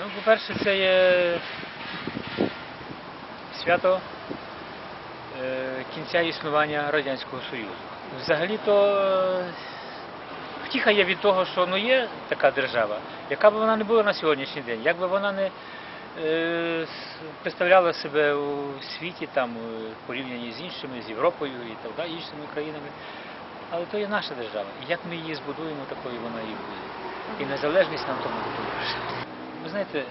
Ну, по-перше, це є свято е, кінця існування Радянського Союзу. Взагалі-то е, втіха є від того, що ну, є така держава, яка б вона не була на сьогоднішній день, як би вона не е, представляла себе у світі там, порівнянні з іншими, з Європою і так далі, іншими країнами. Але то є наша держава. І як ми її збудуємо, такою вона і буде. І незалежність нам тому допоможе. Ви знаєте, е,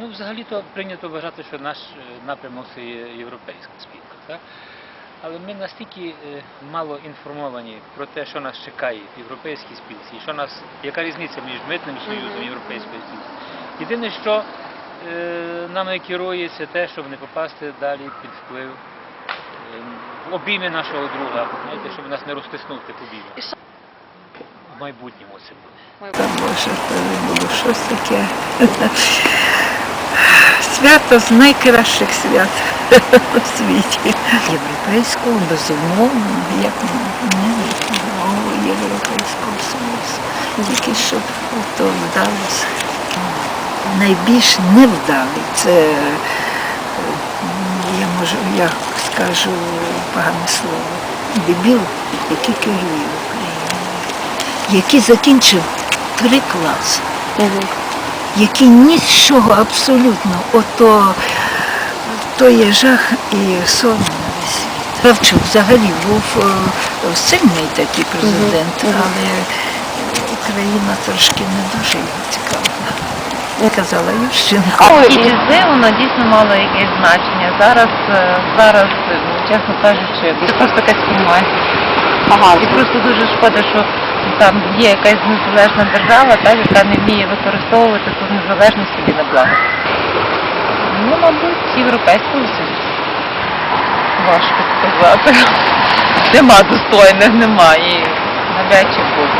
ну взагалі-то прийнято вважати, що наш е, напрямок це є європейська спілка. Так? Але ми настільки е, мало інформовані про те, що нас чекає в європейській спілці, і що нас, яка різниця між митним союзом і європейською спілкою. Єдине, що нами керує, це те, щоб не попасти далі під вплив е, в обійми нашого друга, знаєте, щоб нас не розтиснути в обійми. В майбутньому це буде. Щось таке. Свято з найкращих свят у світі. Європейського, безумовно, як не Європейського Союзу. Тільки щоб то вдалося. Найбільш невдалий це, я можу, я скажу погане слово, дебіл, який керує Україною який закінчив три класи, який нічого абсолютно, ото то є жах і сон. Кравчук взагалі був е, сильний такий президент, але Україна трошки не дуже його цікавила. Я казала Ющенко. І візи воно дійсно мало якесь значення. Зараз, е, зараз, е, чесно кажучи, це просто якась формальність. І просто дуже шкода, що там є якась незалежна держава, та, яка не вміє використовувати ту незалежність собі на благо. Ну, мабуть, європейського союзу. Важко сказати. Нема достойних, немає. Навряд чи буде.